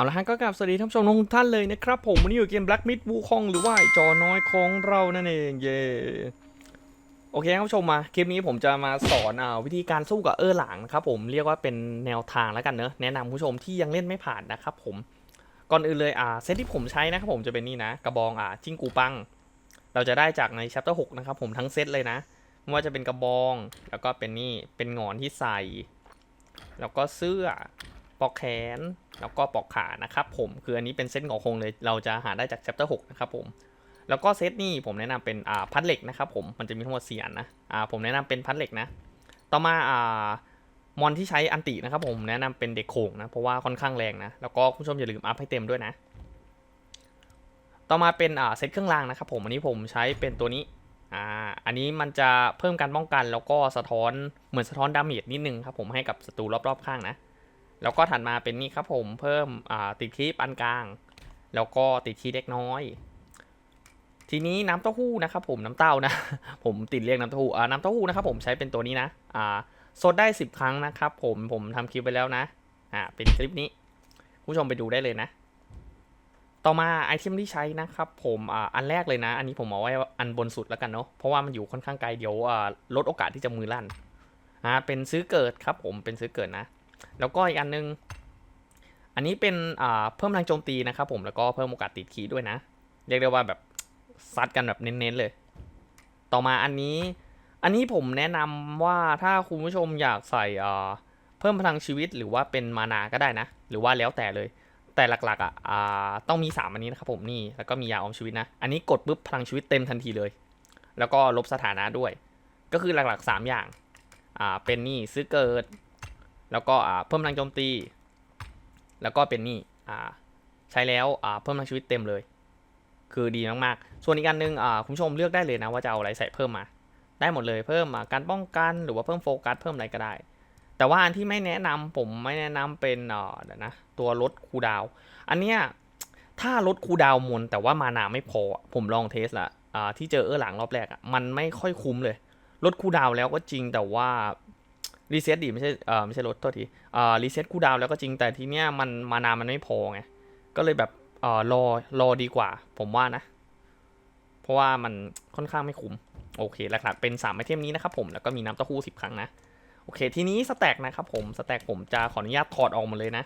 เอาละฮะก็กลับสวัสดีท่านผู้ชมทุกท่านเลยนะครับ ผมวันนี้อยู่เกม Black Myth Wukong หรือว่าไอ้จอน้อยของเรานั่นเองเย่โอเคท่านผู้ชมมาคลิปนี้ผมจะมาสอนอ่าวิธีการสู้กับเออหลางนะครับผมเรียกว่าเป็นแนวทางแล้วกันเนอะแนะนำผู้ชมที่ยังเล่นไม่ผ่านนะครับผมก่อนอื่นเลยอ่าเซตที่ผมใช้นะครับผมจะเป็นนี่นะ กระบองอ่าจิ้งกูปัง เราจะได้จากใน chapter 6นะครับผมทั้งเซตเลยนะไม่ว่าจะเป็นกระบองแล้วก็เป็นนี่เป็นงอนที่ใส่ แล้วก็เสื้อ ปอกแขน แล้วก็ปอกขานะครับผมคืออันนี้เป็นเซตงอคงเลย เราจะหาได้จาก chapter 6 นะครับผมแล้วก็เซตนี่ผมแนะนำเป็นอ่าพัดเหล็กนะครับผมมันจะมีทั้งหมด4อันนะอ่าผมแนะนำเป็นพัดเหล็กนะ ต่อมาอ่ามอนที่ใช้อันตินะครับผมแนะนำเป็นเด็กโขงนะเพราะว่าค่อนข้างแรงนะแล้วก็คุณผู้ชมอย่าลืมอัพให้เต็มด้วยนะ ต่อมาเป็นอ่าเซตเครื่องรางนะครับผมอันนี้ผมใช้เป็นตัวนี้อ่าอันนี้มันจะเพิ่มการป้องกันแล้วก็สะท้อนเหมือนสะท้อนดาเมจนิดนึงครับผมให้กับศัตรูรอบๆข้างนะ แล้วก็ถัดมาเป็นนี่ครับผมเพิ่มติดคีปานกลาง แล้วก็ติดคีเล็กน้อย ทีนี้น้ำเต้าหู้นะครับผมน้ำเต้านะ ผมติดเรียกน้ำเต้าหู้น้ำเต้าหู้นะครับผมใช้เป็นตัวนี้นะอ่าสดได้ 10 ครั้งนะครับผมผมทำคลิปไปแล้วนะอ่าเป็นคลิปนี้ผู้ชมไปดูได้เลยนะ ต่อมาไอเทมที่ใช้นะครับผมอ่าอันแรกเลยนะ อันนี้ผมเอาไว้อันบนสุดแล้วกันเนาะเพราะว่ามันอยู่ค่อนข้างไกลเดี๋ยวอ่าลดโอกาสที่จะมือลั่นอ่าเป็นซื้อเกิดครับผมเป็นซื้อเกิดนะ แล้วก็อีกอันนึง อันนี้เป็นเพิ่มแรงโจมตีนะครับผมแล้วก็เพิ่มโอกาสติดขีด้วยนะ เรียกได้ว่าแบบซัดกันแบบเน้นๆเลย ต่อมาอันนี้ อันนี้ผมแนะนำว่าถ้าคุณผู้ชมอยากใส่เพิ่มพลังชีวิตหรือว่าเป็นมานาก็ได้นะ หรือว่าแล้วแต่เลย แต่หลักๆอะอ่าต้องมี 3 อันนี้นะครับผมนี่แล้วก็มียาออมชีวิตนะ อันนี้กดปุ๊บพลังชีวิตเต็มทันทีเลย แล้วก็ลบสถานะด้วย ก็คือหลักๆ 3 อย่าง อ่าเป็นนี่ซื้อเกิด แล้วก็อ่าเพิ่มพลังโจมตี แล้วก็เป็นนี่อ่าใช้แล้วอ่าเพิ่มพลังชีวิตเต็มเลย คือดีมากๆ ส่วนอีกอันหนึงอ่าคุณผู้ชมเลือกได้เลยนะว่าจะเอาอะไรใส่เพิ่มมา ได้หมดเลยเพิ่มาการป้องกันหรือว่าเพิ่มโฟกัสเพิ่มอะไรก็ได้ แต่ว่าอันที่ไม่แนะนำผมไม่แนะนำเป็นเอ่อเดี๋ยวนะตัวลดคูดาว อันเนี้ยถ้าลดคูดาวมนแต่ว่ามานาไม่พอผมลองเทสละอ่าที่เจอเออหลังรอบแรกอะมันไม่ค่อยคุ้มเลยลดคูดาวแล้วก็จริงแต่ว่า รีเซ็ตดิไม่ใช่เอ่อไม่ใช่ลดโทษทีเอ่อรีเซ็ตคูดาวแล้วก็จริงแต่ทีเนี้ยมันมานามันไม่พอไง ก็เลยแบบเอ่อรอรอดีกว่า ผมว่านะ เพราะว่ามันค่อนข้างไม่คุ้ม โอเคหลักๆเป็น3ไอเทมนี้นะครับผมแล้วก็มีน้ำเต้าหู้10 ครั้งนะ โอเค ทีนี้สแต็กนะครับผมสแต็กผมจะขออนุญาตถอดออกหมาเลยนะ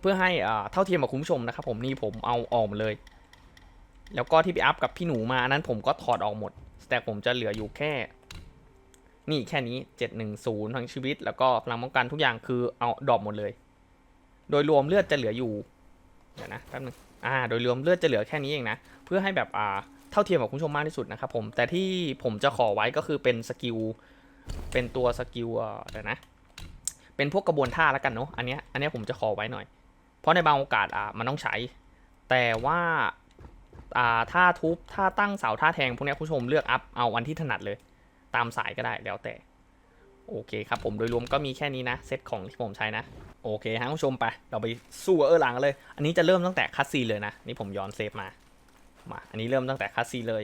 เพื่อให้อ่าเท่าเทียมกับคุณผู้ชมนะครับผมนี่ผมเอาออกหมาเลย แล้วก็ที่ไปอัพกับพี่หนูมาอันนั้นผมก็ถอดออกหมดสแต็กผมจะเหลืออยู่แค่ นี่แค่นี้ 710 ทั้งชีวิต แล้วก็พลังป้องกันทุกอย่างคือเอาดรอปหมดเลย โดยรวมเลือดจะเหลืออยู่เดี๋ยวนะแป๊บนึงอ่า โดยรวมเลือดจะเหลือแค่นี้เองนะ เพื่อให้แบบอ่าเท่าเทียมกับคุณผู้ชมมากที่สุดนะครับผม แต่ที่ผมจะขอไว้ก็คือเป็นสกิล เป็นตัวสกิลเอ่อเดี๋ยวนะ เป็นพวกกระบวนท่าแล้วกันเนาะ อันเนี้ย อันเนี้ยผมจะขอไว้หน่อย เพราะในบางโอกาสอ่ามันต้องใช้ แต่ว่าอ่าท่าทุบท่าตั้งเสาท่าแทงพวกเนี้ยคุณผู้ชมเลือกอัพเอาวันที่ถนัดเลย ตามสายก็ได้แล้วแต่ โอเคครับผมโดยรวมก็มีแค่นี้นะ เซตของที่ผมใช้นะ โอเคฮะผู้ชมไป เราไปสู้เออหลังเลย อันนี้จะเริ่มตั้งแต่คัสซีเลยนะ นี่ผมย้อนเซฟมามาอันนี้เริ่มตั้งแต่คัสซีเลย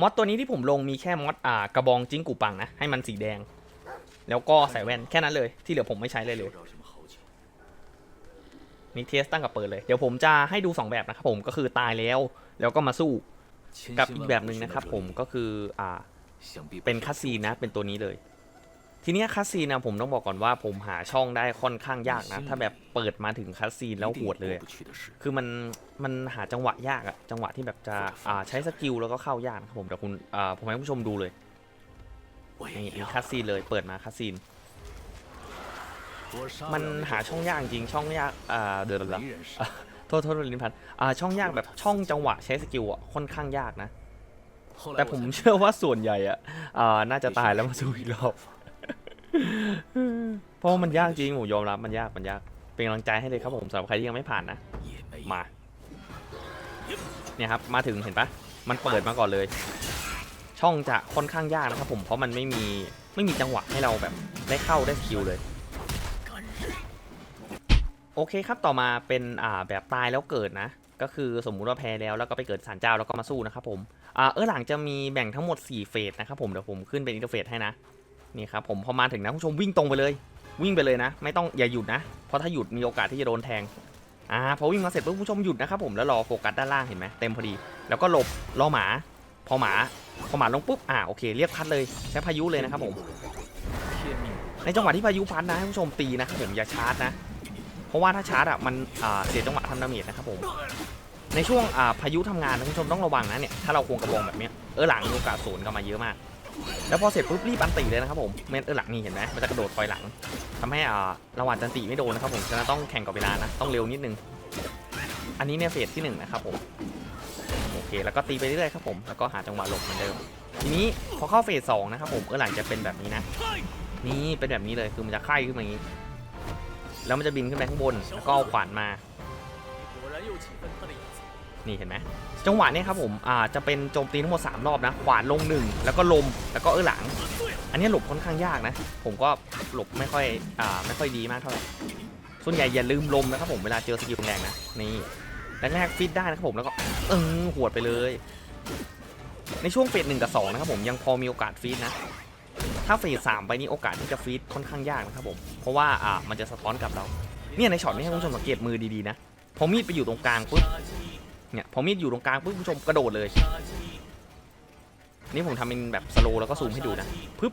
มอสตัวนี้ที่ผมลงมีแค่มอสอ่ากระบองจิ้งกูปังนะให้มันสีแดง แล้วก็ใส่แว่นแค่นั้นเลยที่เหลือผมไม่ใช้เลยเลยมีเทสตั้งกับเปิดเลย เดี๋ยวผมจะให้ดู 2 แบบนะครับผมก็คือตายแล้ว แล้วก็มาสู้ กับอีกแบบหนึ่งนะครับผมก็คืออ่าเป็นคาซีนะเป็นตัวนี้เลย ทีนี้คาซีนะผมต้องบอกก่อนว่าผมหาช่องได้ค่อนข้างยากนะ ถ้าแบบเปิดมาถึงคาซีนแล้วหวดเลย คือมันมันหาจังหวะยากอะจังหวะที่แบบจะอ่าใช้สกิลแล้วก็เข้ายากครับผมแต่คุณอ่าผมให้ผู้ชมดูเลยนี่คาซีเลยเปิดมาคาซีนมันหาช่องยากจริงช่องยากอ่าเดือดละ โทษโทษลินพันช่องยากแบบช่องจังหวะใช้สกิลอะค่อนข้างยากนะ แต่ผมเชื่อว่าส่วนใหญ่อะน่าจะตายแล้วมาสู้อีกรอบเพราะมันยากจริงผมยอมรับมันยากมันยาก เป็นกำลังใจให้เลยครับผมสำหรับใครที่ยังไม่ผ่านนะ มาเนี่ยครับมาถึงเห็นปะมันเปิดมาก่อนเลย ช่องจะค่อนข้างยากนะครับผมเพราะมันไม่มีไม่มีจังหวะให้เราแบบได้เข้าได้สกิลเลย โอเคครับต่อมาเป็นอ่าแบบตายแล้วเกิดนะ ก็คือสมมุติว่าแพ้แล้วแล้วก็ไปเกิดสารเจ้าแล้วก็มาสู้นะครับผมอ่าเออหลังจะมีแบ่งทั้งหมด 4 เฟสนะครับผมเดี๋ยวผมขึ้นเป็นอินเทอร์เฟสให้นะนี่ครับผมพอมาถึงนะคุณผู้ชมวิ่งตรงไปเลย วิ่งไปเลยนะ ไม่ต้องอย่าหยุดนะ เพราะถ้าหยุดมีโอกาสที่จะโดนแทงอ่าพอวิ่งมาเสร็จปุ๊บผู้ชมหยุดนะครับผมแล้วรอโฟกัสด้านล่างเห็นไหมเต็มพอดี แล้วก็หลบรอหมา พอหมาพอหมาลงปุ๊บอ่าโอเคเรียกพัดเลยใช้พายุเลยนะครับผมในจังหวะที่พายุพัดนะให้ผู้ชมตีนะครับผมอย่าชาร์จนะ เพราะว่าถ้าชาร์จอะมันเสียจังหวะทำดาเมจนะครับผมในช่วงพายุทำงานนะคุณผู้ชมต้องระวังนะเนี่ยถ้าเราควงกระบองแบบเนี้ยเออหลังมีโอกาสศูนย์เข้ามาเยอะมาก แล้วพอเสร็จปุ๊บรีบอันตีเลยนะครับผมเมนเออหลังนี่เห็นไหมมันจะกระโดดถอยหลังทำให้อ่าระหว่างจันตีไม่โดนนะครับผมจะต้องแข่งกับเวลานะต้องเร็วนิดนึง อันนี้เนี่ยเฟสที่หนึ่งนะครับผมโอเคแล้วก็ตีไปเรื่อยๆครับผมแล้วก็หาจังหวะหลบเหมือนเดิม ทีนี้พอเข้าเฟสสองนะครับผมเออหลังจะเป็นแบบนี้นะ นี่เป็นแบบนี้เลยคือมันจะไข่ขึ้นมาอย่างนี้ แล้วมันจะบินขึ้นไปข้างบนแล้วก็เอาขวานมา นี่เห็นไหมจังหวะนี้ครับผมอ่าจะเป็นโจมตีทั้งหมด3รอบนะ ขวานลง 1 แล้วก็ลมแล้วก็เออหลัง อันนี้หลบค่อนข้างยากนะ ผมก็หลบไม่ค่อยอ่าไม่ค่อยดีมากเท่าไหร่ส่วนใหญ่อย่าลืมลมนะครับผมเวลาเจอสกิลแรงนะนี่แรกๆฟีดได้นะครับผมแล้วก็เออหวดไปเลย ในช่วงเฟสหนึ่งกับ2นะครับผมยังพอมีโอกาสฟีดนะ ถ้าเฟสสามไปนี่โอกาสที่จะฟีดค่อนข้างยากนะครับผมเพราะว่าอ่ามันจะสะท้อนกลับเราเนี่ยในช็อตนี้ให้คุณผู้ชมสังเกตมือดีๆนะพอมีดไปอยู่ตรงกลางปุ๊บเนี่ยพอมีดอยู่ตรงกลางปุ๊บคุณผู้ชมกระโดดเลย นี่ผมทำเป็นแบบสโลแล้วก็ซูมให้ดูนะปึ๊บ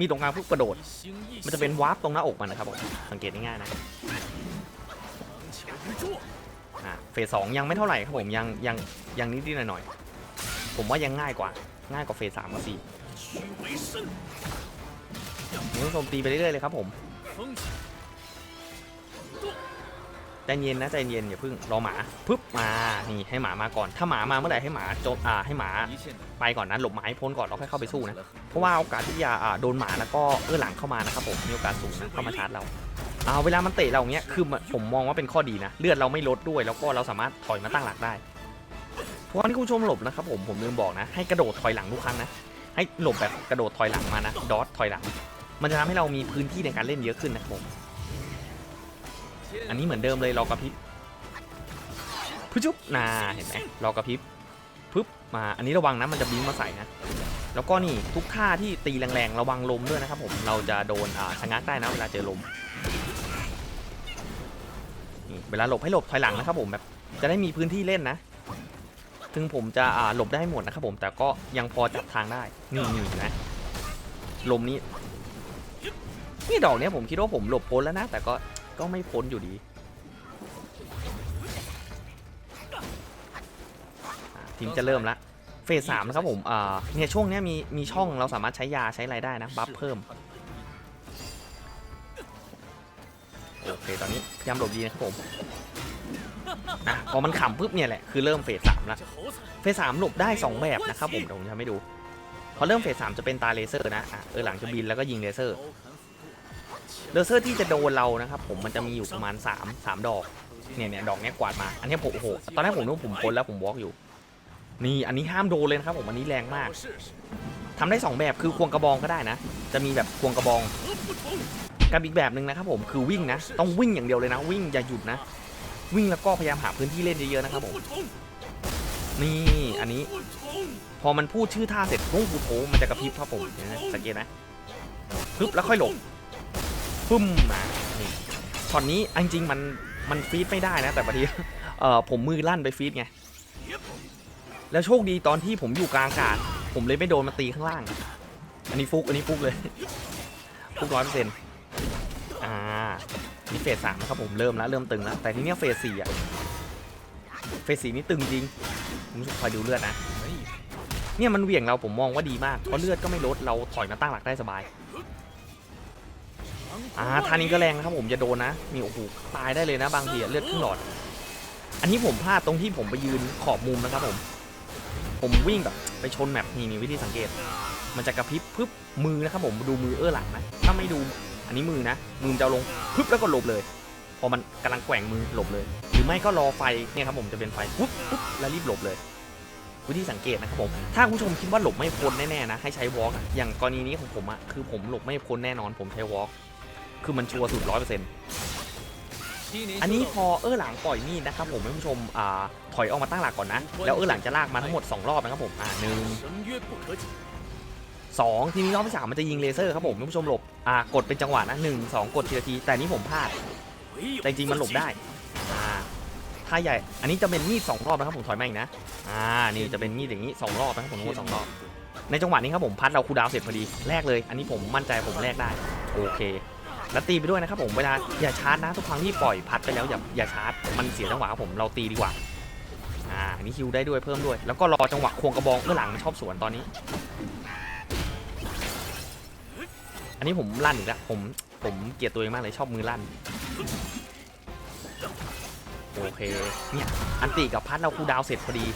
มีตรงกลางปุ๊บกระโดด มันจะเป็นวาร์ปตรงหน้าอกมันนะครับผมสังเกตง่ายๆนะอ่าเฟสสองยังไม่เท่าไหร่ครับผมยังยังยังนิดๆหน่อยๆผมว่ายังง่ายกว่าง่ายกว่าเฟสสามกับสี่ มุ้ผู้ชมตีไปเรื่อยเลยครับผมใจเย็นนะใจเย็นอย่าเพิ่งรอหมาปึ๊บมานี่ให้หมามาก่อน ถ้าหมามาเมื่อไหร่ให้หมาโจมอ่าให้หมาไปก่อนนะหลบหมาให้พ้นก่อนแล้วค่อยเข้าไปสู้นะเพราะว่าโอกาสที่จะอ่าโดนหมาแล้วก็เอื้อหลังเข้ามานะครับผมมีโอกาสสูงนะเข้ามาชาร์จเราอาเวลามันเตะเราเงี้ยคือผมมองว่าเป็นข้อดีนะเลือดเราไม่ลดด้วยแล้วก็เราสามารถถอยมาตั้งหลักได้เพราะว่านี่คุณผู้ชมหลบนะครับผมผมลืมบอกนะ ให้กระโดดถอยหลังทุกครั้งนะให้หลบแบบกระโดดถอยหลังมานะดอทถอยหลัง มันจะทำให้เรามีพื้นที่ในการเล่นเยอะขึ้นนะครับผม อันนี้เหมือนเดิมเลยรอกระพริบพึ่จุ๊บนาเห็นไหมรอกระพริบปึ๊บมา อันนี้ระวังนะมันจะบิงมาใส่นะ แล้วก็นี่ทุกท่าที่ตีแรงๆระวังลมด้วยนะครับผม เราจะโดนอ่าชะงักได้นะเวลาเจอลมนี่เวลาหลบให้หลบถอยหลังนะครับผมแบบจะได้มีพื้นที่เล่นนะถึงผมจะอ่าหลบได้หมดนะครับผมแต่ก็ยังพอจับทางได้ นี่นี่นะลมนี้ นี่ดอกเนี้ยผมคิดว่าผมหลบพ้นแล้วนะ แต่ก็ก็ไม่พ้นอยู่ดี ทีมจะเริ่มละเฟสสามนะครับผมเนี่ยช่วงเนี้ยมีมีช่องเราสามารถใช้ยาใช้อะไรได้นะบัฟเพิ่มโอเคตอนนี้ยำหลบดีนะครับผมนะพอมันขำปุ๊บเนี่ยแหละคือเริ่มเฟสสามละเฟสสามหลบได้ 2 แบบนะครับผมเดี๋ผมจะไม่ดูพอเริ่มเฟสสามจะเป็นตาเลเซอร์นะอะเออหลังจะบินแล้วก็ยิงเลเซอร์ เลเซอร์ที่จะโดนเรานะครับผมมันจะมีอยู่ประมาณ 3 3 ดอกเนี่ยเนี่ยดอกเนี้ยกวาดมา อันนี้ผมโอ้โหตอนแรกผมนึกว่าผมพ้นแล้วผมวอล์กอยู่ นี่อันนี้ห้ามโดนเลยนะครับผมอันนี้แรงมาก ทำได้ 2 แบบคือควงกระบองก็ได้นะ จะมีแบบควงกระบองกับอีกแบบหนึ่งนะครับผมคือวิ่งนะ ต้องวิ่งอย่างเดียวเลยนะ วิ่งอย่าหยุดนะ วิ่งแล้วก็พยายามหาพื้นที่เล่นเยอะๆนะครับผมนี่อันนี้ พอมันพูดชื่อท่าเสร็จพุ่งกูโถมันจะกระพริบครับผมสังเกตนะปึ๊บแล้วค่อยหลบ ปึ้มมานี่ช็อตนี้จริงๆมันมันฟีดไม่ได้นะแต่บางทีเอ่อผมมือลั่นไปฟีดไงแล้วโชคดีตอนที่ผมอยู่กลางอากาศ ผมเลยไม่โดนมาตีข้างล่าง อันนี้ฟุกอันนี้ฟุกเลยฟุกร้อยเปอร์เซ็นต์อ่านี่เฟสสามนะครับผมเริ่มแล้วเริ่มตึงแล้วแต่ทีเนี้ยเฟสสี่อะเฟสสี่นี่ตึงจริงผมคอยดูเลือดนะเนี่ยมันเหวี่ยงเราผมมองว่าดีมากเพราะเลือดก็ไม่ลดเราถอยมาตั้งหลักได้สบาย อ่าท่านี้ก็แรงนะครับผมจะโดนนะนี่โอ้โหตายได้เลยนะบางทีเลือดครึ่งหลอด อันนี้ผมพลาดตรงที่ผมไปยืนขอบมุมนะครับผม ผมวิ่งแบบไปชนแมปนี่นี่วิธีสังเกต มันจะกระพริบปึ๊บมือนะครับผมดูมือเออหลังนะถ้าไม่ดูอันนี้มือนะมือจะลงปึ๊บแล้วก็หลบเลย พอมันกำลังแกว่งมือหลบเลย หรือไม่ก็รอไฟเนี่ยครับผมจะเป็นไฟปุ๊บปุ๊บแล้วรีบหลบเลยวิธีสังเกตนะครับผม ถ้าคุณผู้ชมคิดว่าหลบไม่พ้นแน่ๆนะ ให้ใช้วอล์กอย่างกรณีนี้ของผมอะคือผมหลบไม่พ้นแน่นอนผมใช้วอล์ก คือมันชัวร์สุดร้อยเปอร์เซ็นต์อันนี้พอเออหลังปล่อยมีดนะครับผมท่านผู้ชมอ่าถอยออกมาตั้งหลักก่อนนะ แล้วเออหลังจะลากมาทั้งหมด 2 รอบนะครับผมอ่าหนึ่งสองทีนี้รอบที่สามมันจะยิงเลเซอร์ครับผมท่านผู้ชมหลบอ่ากดเป็นจังหวะนะหนึ่งสองกดทีละที แต่นี้ผมพลาดแต่จริงมันหลบได้อ่าถ้าใหญ่ อันนี้จะเป็นมีดสองรอบนะครับผมถอยมาอีกนะอ่านี่จะเป็นมีดอย่างนี้สองรอบนะครับผมทั้งหมดสองรอบในจังหวะนี้ครับผมพัดเราคูดาวเสร็จพอดีแรกเลย อันนี้ผมมั่นใจผมแรกได้ โอเค แล้วตีไปด้วยนะครับผมเวลาอย่าชาร์จนะทุกครั้งที่ปล่อยพัดไปแล้วอย่าอย่าชาร์จมันเสียจังหวะครับผมเราตีดีกว่าอ่านนี้ฮิวได้ด้วยเพิ่มด้วย แล้วก็รอจังหวะควงกระบองเมื่อหลังมันชอบสวนตอนนี้ อันนี้ผมลั่นอีกแล้วผมผมเกลียดตัวเองมากเลยชอบมือลั่นโอเคเนี่ยอันติกับพัดเราคูดาวเสร็จพอดี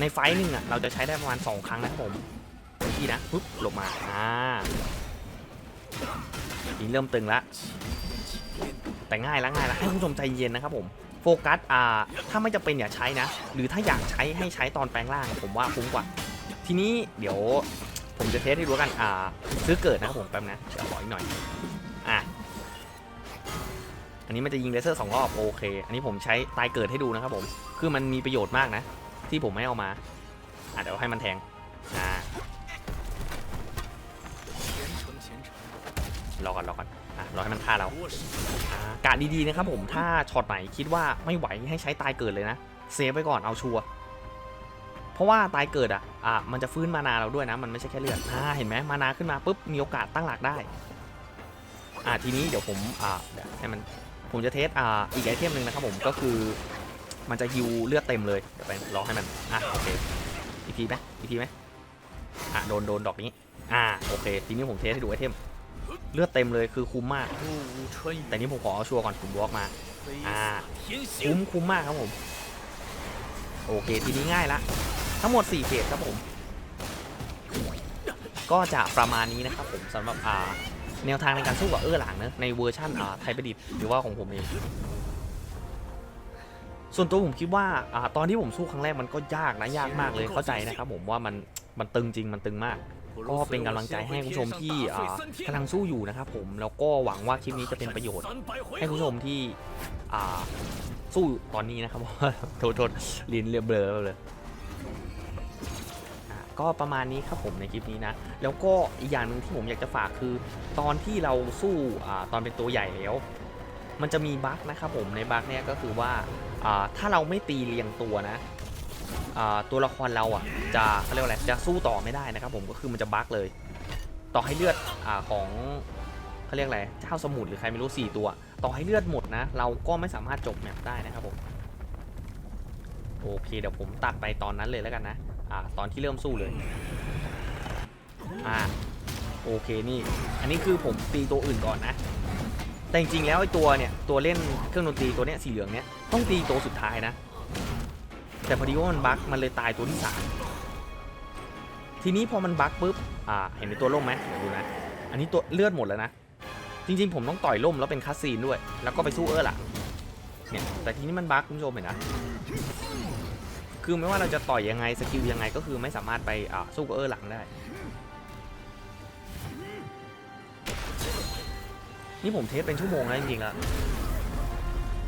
ในไฟหนึ่งอะเราจะใช้ได้ประมาณ 2 ครั้งนะครับผมที่นะปุ๊บหลบมาอ่า นี้เริ่มตึงละแต่ง่ายละง่ายละให้คุณผู้ชมใจเย็นนะครับผมโฟกัสอ่าถ้าไม่จะเป็นอย่าใช้นะ หรือถ้าอยากใช้ให้ใช้ตอนแปลงร่าง ผมว่าคุ้มกว่า ทีนี้เดี๋ยวผมจะเทสให้รู้กันอ่าซื้อเกิดนะครับผมแป๊บนะเดี๋ยวขออีกหน่อยอะอันนี้มันจะยิงเลเซอร์สองรอบโอเค อันนี้ผมใช้ตายเกิดให้ดูนะครับผมคือมันมีประโยชน์มากนะ ที่ผมไม่เอามาอะเดี๋ยวให้มันแทงอ่า รอก่อนรอก่อนอะรอให้มันฆ่าเราอ่ากะดีๆนะครับผมถ้าช็อตไหนคิดว่าไม่ไหวให้ใช้ตายเกิดเลยนะเซฟไว้ก่อนเอาชัวร์เพราะว่าตายเกิดอะอะมันจะฟื้นมานาเราด้วยนะมันไม่ใช่แค่เลือดอ่าเห็นไหมมานาขึ้นมาปุ๊บมีโอกาสตั้งหลักได้อ่าทีนี้เดี๋ยวผมอ่าเดี๋ยวให้มันผมจะเทสอ่าอีกไอเทมหนึ่งนะครับผมก็คือ มันจะฮิวเลือดเต็มเลยเดี๋ยวไปรอให้มันอะโอเคอีกทีไหมอีกทีไหมอะโดนโดนดอกนี้อ่าโอเคทีนี้ผมเทสให้ดูไอเทม เลือดเต็มเลยคือคุ้มมาก แต่นี้ผมขอเอาชัวร์ก่อนผมบล็อกมาอ่าคุ้มคุ้มมากครับผมโอเคทีนี้ง่ายละทั้งหมด 4เฟสครับผม ก็จะประมาณนี้นะครับผมสำหรับอ่าแนวทางในการสู้กับเออหลังเนะในเวอร์ชันอ่าไทยประดิษฐ์หรือว่าของผมเองส่วนตัวผมคิดว่าอ่าตอนที่ผมสู้ครั้งแรกมันก็ยากนะยากมากเลยเข้าใจนะครับผมว่ามันมันตึงจริงมันตึงมาก ก็เป็นกำลังใจให้คุณผู้ชมที่อ่ากำลังสู้อยู่นะครับผมแล้วก็หวังว่าคลิปนี้จะเป็นประโยชน์ ให้คุณผู้ชมที่อ่าสู้ตอนนี้นะครับเพราะว่าโทษโทษลิ้นเรียบเบลอเลยอะก็ประมาณนี้ครับผมในคลิปนี้นะ แล้วก็อีกอย่างหนึ่งที่ผมอยากจะฝากคือ ตอนที่เราสู้อ่าตอนเป็นตัวใหญ่แล้ว มันจะมีบั๊กนะครับผมในบั๊กเนี่ยก็คือว่าอ่าถ้าเราไม่ตีเรียงตัวนะอ่า ตัวละครเราอะจะเขาเรียกว่าอะไรจะสู้ต่อไม่ได้นะครับผมก็คือมันจะบั๊กเลย ต่อให้เลือดอของเขาเรียกอะไรเจ้าสมุทรหรือใครไม่รู้สี่ตัว ต่อให้เลือดหมดนะ เราก็ไม่สามารถจบแมปได้นะครับผมโอเคเดี๋ยวผมตัดไปตอนนั้นเลยแล้วกันนะอ่าตอนที่เริ่มสู้เลยอ่าโอเคนี่ อันนี้คือผมตีตัวอื่นก่อนนะ แต่จริงๆแล้วไอ้ตัวเนี่ยตัวเล่นเครื่องดนตรีตัวเนี้ยสีเหลืองเนี้ยต้องตีตัวสุดท้ายนะ แต่พอดีว่ามันบั๊กมันเลยตายตัวที่สามทีนี้พอมันบั๊กปุ๊บอ่าเห็นในตัวล่มไหมเดี๋ยวดูนะอันนี้ตัวเลือดหมดแล้วนะ จริงๆ ผมต้องต่อยล่มแล้วเป็นคัสซีนด้วย แล้วก็ไปสู้เออร์หลังเนี่ยแต่ทีนี้มันบั๊กคุณผู้ชมเห็นนะคือไม่ว่าเราจะต่อยยังไงสกิลยังไงก็คือไม่สามารถไปอ่าสู้กับเออร์หลังได้ นี่ผมเทสเป็นชั่วโมงแล้วจริงๆแล้ว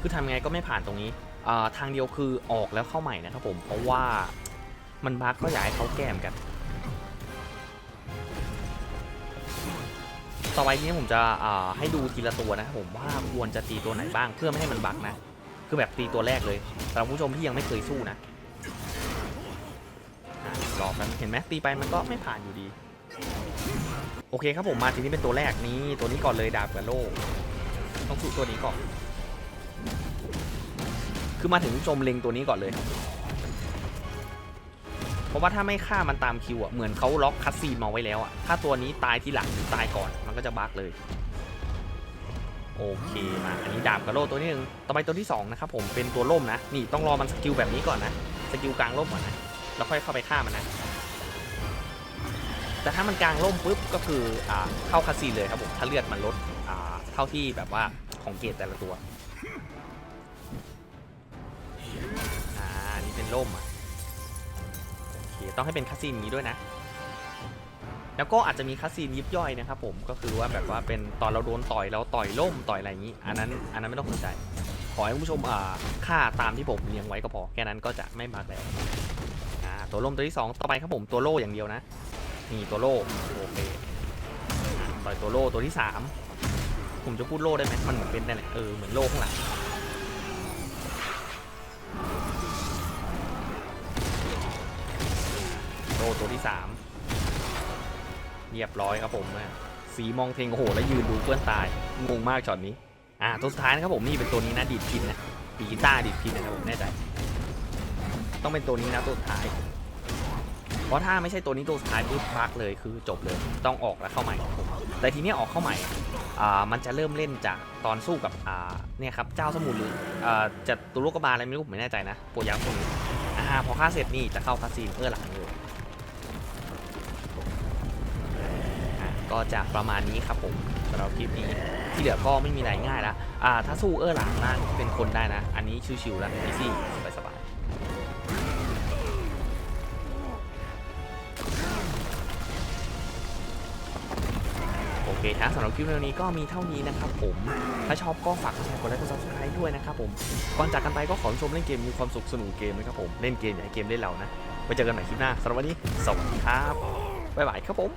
คือทำไงก็ไม่ผ่านตรงนี้ ทางเดียวคือออกแล้วเข้าใหม่นะครับผม เพราะว่ามันบั๊กก็อยากให้เขาแก้มกัน ต่อไปนี้ผมจะให้ดูทีละตัวนะครับผมว่าควรจะตีตัวไหนบ้างเพื่อไม่ให้มันบักนะ คือแบบตีตัวแรกเลยสำหรับผู้ชมที่ยังไม่เคยสู้นะอะรอแป๊บเห็นไหมตีไปมันก็ไม่ผ่านอยู่ดี โอเคครับผมมาทีนี้เป็นตัวแรกนี้ตัวนี้ก่อนเลยดาบกับโล่ต้องสู้ตัวนี้ก่อน คือมาถึงผู้ชมเล็งตัวนี้ก่อนเลย เพราะว่าถ้าไม่ฆ่ามันตามคิวอะ เหมือนเขาล็อกคัตซีนมาไว้แล้วอะ ถ้าตัวนี้ตายทีหลังหรือตายก่อนมันก็จะบั๊กเลย โอเคมา อันนี้ดาบกับโลตัวนี้หนึ่งต่อไปตัวที่สองนะครับผม เป็นตัวล่มนะ นี่ต้องรอมันสกิลแบบนี้ก่อนนะ สกิลกลางล่มก่อนนะ แล้วค่อยเข้าไปฆ่ามันนะ แต่ถ้ามันกลางล่มปุ๊บก็คืออ่าเข้าคัตซีนเลยครับผม ถ้าเลือดมันลดอ่าเท่าที่แบบว่าของเกรดแต่ละตัว ล่มอะโอเคต้องให้เป็นคัสซีนนี้ด้วยนะ แล้วก็อาจจะมีคัสซีนยิบย่อยนะครับผมก็คือว่าแบบว่าเป็นตอนเราโดนต่อยเราต่อยล่มต่อยอะไรอย่างนี้ อันนั้นอันนั้นไม่ต้องสนใจขอให้คุณผู้ชมอ่าค่าตามที่ผมเรียงไว้ก็พอแค่นั้นก็จะไม่บากแล้วอ่าตัวล่มตัวที่สองต่อไปครับผมตัวโล่อย่างเดียวนะนี่ตัวโล่โอเคต่อยตัวโล่ตัวที่สามผมจะพูดโล่ได้ไหมมันเหมือนเป็นนั่นแหละเออเหมือนโล่ข้างหลัง ที่สามเรียบร้อยครับผมสีมองเทงโอ้โหแล้วยืนดูเพื่อนตายงงมากช็อตนี้อ่าตัวสุดท้ายนะครับผมนี่เป็นตัวนี้นะดีดพินนะดีกีตาร์ดีดพินนะครับผมแน่ใจ ต้องเป็นตัวนี้นะตัวสุดท้าย เพราะถ้าไม่ใช่ตัวนี้ตัวสุดท้ายปุ๊บพักเลยคือจบเลยต้องออกแล้วเข้าใหม่ครับผมแต่ทีนี้ออกเข้าใหม่อ่ามันจะเริ่มเล่นจากตอนสู้กับอ่าเนี่ยครับเจ้าสมุทรหรืออ่าจะตัวลูกกระบาลอะไรไม่รู้ผมไม่แน่ใจนะโปรยักษ์ตัวนี้อ่าพอฆ่าเสร็จนี่จะเข้าคาซีนเอื้อหลังเลยอะ ก็จะประมาณนี้ครับผมสำหรับคลิปนี้ที่เหลือก็ไม่มีอะไรง่ายละอ่าถ้าสู้เออหลังล่างเป็นคนได้นะ อันนี้ชิวๆแล้วอีซี่สบายโอเคครับสำหรับคลิปวิดีโอนี้ก็มีเท่านี้นะครับผม ถ้าชอบก็ฝากกดแชร์กดไลค์กด subscribe ด้วยนะครับผม ก่อนจากกันไปก็ขอชมเล่นเกมมีความสุขสนุกเกมนะครับผม เล่นเกมอย่าให้เกมเล่นเรานะ ไว้เจอกันใหม่คลิปหน้าสำหรับวันนี้ สวัสดีครับ บ๊ายบายครับผม